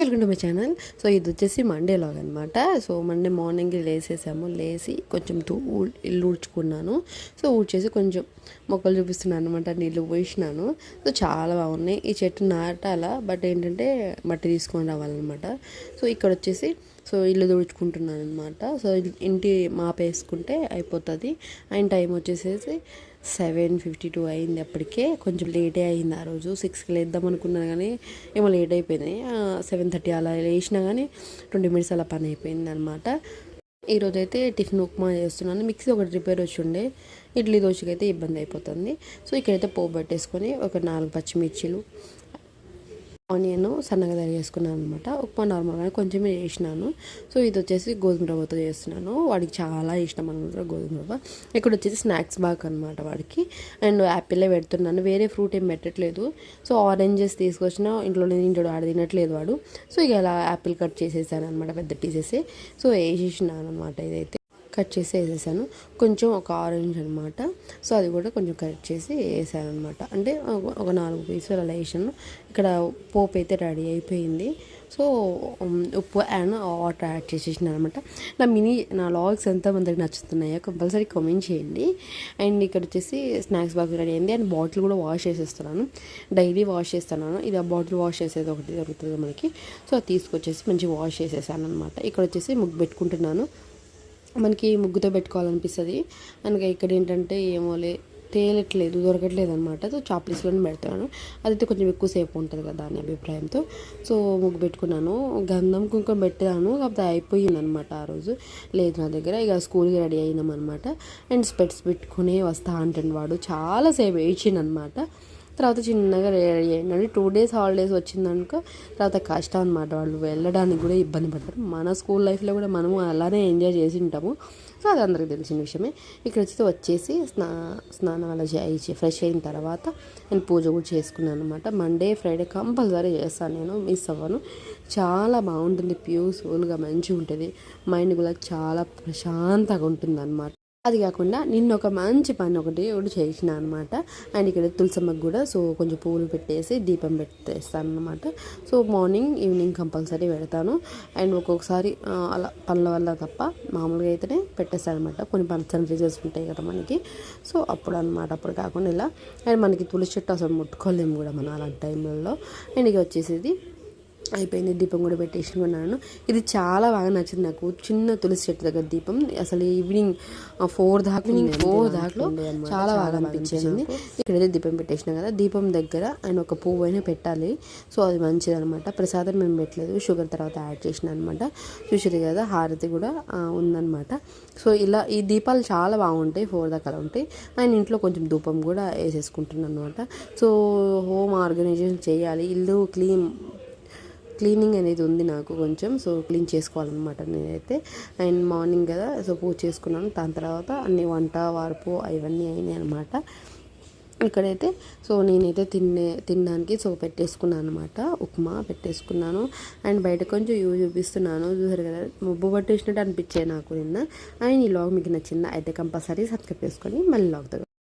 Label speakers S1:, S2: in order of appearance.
S1: Welcome to my channel. So ఇది వచ్చేసి Monday vlog అనమాట సో మండే మార్నింగ్ లేసేసాము. లేసి కొంచెం తూ ఇల్లు ఊడ్చుకున్నాను. సో ఊడ్చేసి కొంచెం మొక్కలు చూపిస్తున్నాను అనమాట నీళ్ళు పోసినాను సో చాలా బాగున్నాయి. ఈ చెట్టు నాటాల బట్ ఏంటంటే మట్టి తీసుకొని రావాలన్నమాట. సో ఇక్కడ వచ్చేసి సో ఇల్లు తుడుచుకుంటున్నాను అనమాట సో ఇంటి మాపేసుకుంటే అయిపోతుంది. అండ్ టైం వచ్చేసేసి సెవెన్ ఫిఫ్టీ టూ అయింది అప్పటికే కొంచెం లేటే అయింది ఆ రోజు. సిక్స్కి లేద్దాం అనుకున్నాను కానీ ఏమో లేట్ అయిపోయింది. సెవెన్ థర్టీ అలా లేచినా కానీ ట్వంటీ మినిట్స్ అలా పని అయిపోయింది అనమాట ఈరోజు అయితే టిఫిన్ ఉప్మా చేస్తున్నాను. మిక్సీ ఒకటి రిపేర్ వచ్చి ఉండే. ఇడ్లీ దోశకి అయితే ఇబ్బంది అయిపోతుంది. సో ఇక్కడైతే పోపు పెట్టేసుకొని ఒక నాలుగు పచ్చిమిర్చిలు ఆనియన్ సన్నగా తయారు చేసుకున్నాను అనమాట ఉప్మా నార్మల్గానే కొంచెమే చేసినాను సో ఇది వచ్చేసి గోధుమ రవ్వతో చేస్తున్నాను. వాడికి చాలా ఇష్టం అనమాట గోధుమ రవ్వ. ఇక్కడ వచ్చేసి స్నాక్స్ బాగ్ అనమాట వాడికి. అండ్ యాపిల్లే పెడుతున్నాను. వేరే ఫ్రూట్ ఏం పెట్టట్లేదు. సో ఆరెంజెస్ తీసుకొచ్చిన ఇంట్లో ఇంట్లో ఆడ తినట్లేదు వాడు. సో ఇక ఇలా యాపిల్ కట్ చేసేసాను అనమాట పెద్ద పీసెస్ సో వేసేసినాను అనమాట ఇదైతే. కట్ చేసి వేసేసాను. కొంచెం ఒక ఆరెంజ్ అనమాట సో అది కూడా కొంచెం కట్ చేసి వేసాను అనమాట అంటే ఒక- నాలుగు పీసులు అలా వేసాను. ఇక్కడ పోపు అయితే రెడీ అయిపోయింది. సో ఉప్పు అండ్ వాటర్ యాడ్ చేసేసిన అనమాట నా మినీ నా లాగ్స్ ఎంతమందికి నచ్చుతున్నాయో? కంపల్సరీ కామెంట్ చేయండి. అండ్ ఇక్కడ వచ్చేసి స్నాక్స్ బాగా రెడీ అయింది. అండ్ బాటిల్ కూడా వాష్ చేసేస్తున్నాను. డైలీ వాష్ చేస్తున్నాను. ఇది ఆ బాటిల్ వాష్ చేసేది ఒకటి దొరుకుతుంది మనకి. సో అది తీసుకొచ్చేసి మంచిగా వాష్ చేసేసాను అనమాట ఇక్కడ వచ్చేసి ముగ్గు పెట్టుకుంటున్నాను. మనకి ముగ్గుతో పెట్టుకోవాలనిపిస్తుంది. అందుకే ఇక్కడ ఏంటంటే ఏమోలే తేలట్లేదు దొరకట్లేదు అనమాట సో చాప్లీస్లోనే పెడతాను. అదైతే కొంచెం ఎక్కువసేపు ఉంటుంది కదా అనే అభిప్రాయంతో. సో ముగ్గు పెట్టుకున్నాను. గంధం కుంకుమ పెట్టాను. కాకపోతే అయిపోయింది అనమాట ఆ రోజు. లేదు నా దగ్గర. ఇక స్కూల్కి రెడీ అయినాం అనమాట అండ్ స్పెట్స్ పెట్టుకుని వస్తా అంటాడు వాడు. చాలాసేపు ఏడ్చిండు అనమాట తర్వాత చిన్నగా రెడీ అయ్యండి టూ డేస్ హాలిడేస్ వచ్చిందనుకో తర్వాత కష్టం అనమాట వాళ్ళు వెళ్ళడానికి కూడా ఇబ్బంది పడతారు. మన స్కూల్ లైఫ్లో కూడా మనము అలానే ఎంజాయ్ చేసి ఉంటాము. సో అది అందరికి తెలిసిన విషయమే. ఇక్కడ వచ్చి వచ్చేసి స్నా స్నానం అలా చేయించి ఫ్రెష్ అయిన తర్వాత నేను పూజ కూడా చేసుకున్నాను అనమాట మండే ఫ్రైడే కంపల్సరీ చేస్తాను. నేను మిస్ అవ్వను. చాలా బాగుంటుంది ప్యూస్ఫుల్గా మంచిగా ఉంటుంది. మైండ్ కూడా చాలా ప్రశాంతంగా ఉంటుంది అనమాట అది కాకుండా నిన్న ఒక మంచి పని ఒకటి ఒకటి చేసిన అనమాట అండ్ ఇక్కడ తులసమ్మకు కూడా సో కొంచెం పువ్వులు పెట్టేసి దీపం పెట్టేస్తాను అనమాట సో మార్నింగ్ ఈవినింగ్ కంపల్సరీ పెడతాను. అండ్ ఒక్కొక్కసారి అలా పనుల వల్ల తప్ప మామూలుగా అయితేనే పెట్టేస్తాను అనమాట కొన్ని ఫంక్షన్ రిజల్ట్స్ ఉంటాయి కదా మనకి. సో అప్పుడు అనమాట అప్పుడు కాకుండా ఇలా. అండ్ మనకి తులసి చెట్టు అసలు ముట్టుకోలేము కూడా మనం అలాంటి టైంలలో. అండ్ ఇక వచ్చేసేది అయిపోయింది. దీపం కూడా పెట్టేసుకున్నాను ఇది చాలా బాగా నచ్చింది నాకు. చిన్న తులసి చెట్టు దగ్గర దీపం. అసలు ఈవినింగ్ ఫోర్ దాకా ఈవినింగ్ ఫోర్ దాకా చాలా బాగా అనిపించింది. ఇక్కడైతే దీపం పెట్టేసిన కదా దీపం దగ్గర ఆయన ఒక పువ్వు అయినా పెట్టాలి. సో అది మంచిది అనమాట ప్రసాదం మేము పెట్టలేదు. షుగర్ తర్వాత యాడ్ చేసిన అనమాట చూసారు కదా హారతి కూడా ఉందన్నమాట. సో ఇలా ఈ దీపాలు చాలా బాగుంటాయి. ఫోర్ దాకా అలా ఉంటాయి. ఆయన ఇంట్లో కొంచెం ధూపం కూడా వేసేసుకుంటున్నాను అనమాట సో హోమ్ ఆర్గనైజేషన్ చేయాలి. ఇల్లు క్లీన్ క్లీనింగ్ అనేది ఉంది నాకు కొంచెం సో క్లీన్ చేసుకోవాలన్నమాట నేనైతే. అండ్ మార్నింగ్ కదా సో పూజ చేసుకున్నాను. దాని తర్వాత అన్ని వంట వార్పు అవన్నీ అయినాయి అనమాట ఇక్కడైతే సో నేనైతే తినే తినడానికి సో పెట్టేసుకున్నాను అనమాట ఉప్మా పెట్టేసుకున్నాను. అండ్ బయట కొంచెం యూ చూపిస్తున్నాను. చూసారు కదా మబ్బు పట్టేసినట్టు అనిపించాయి నాకు నిన్న. అండ్ ఈ లాగ్ మీకు నచ్చిందా అయితే కంపల్సరీ సబ్స్క్రైబ్ చేసుకొని మళ్ళీ లాగ్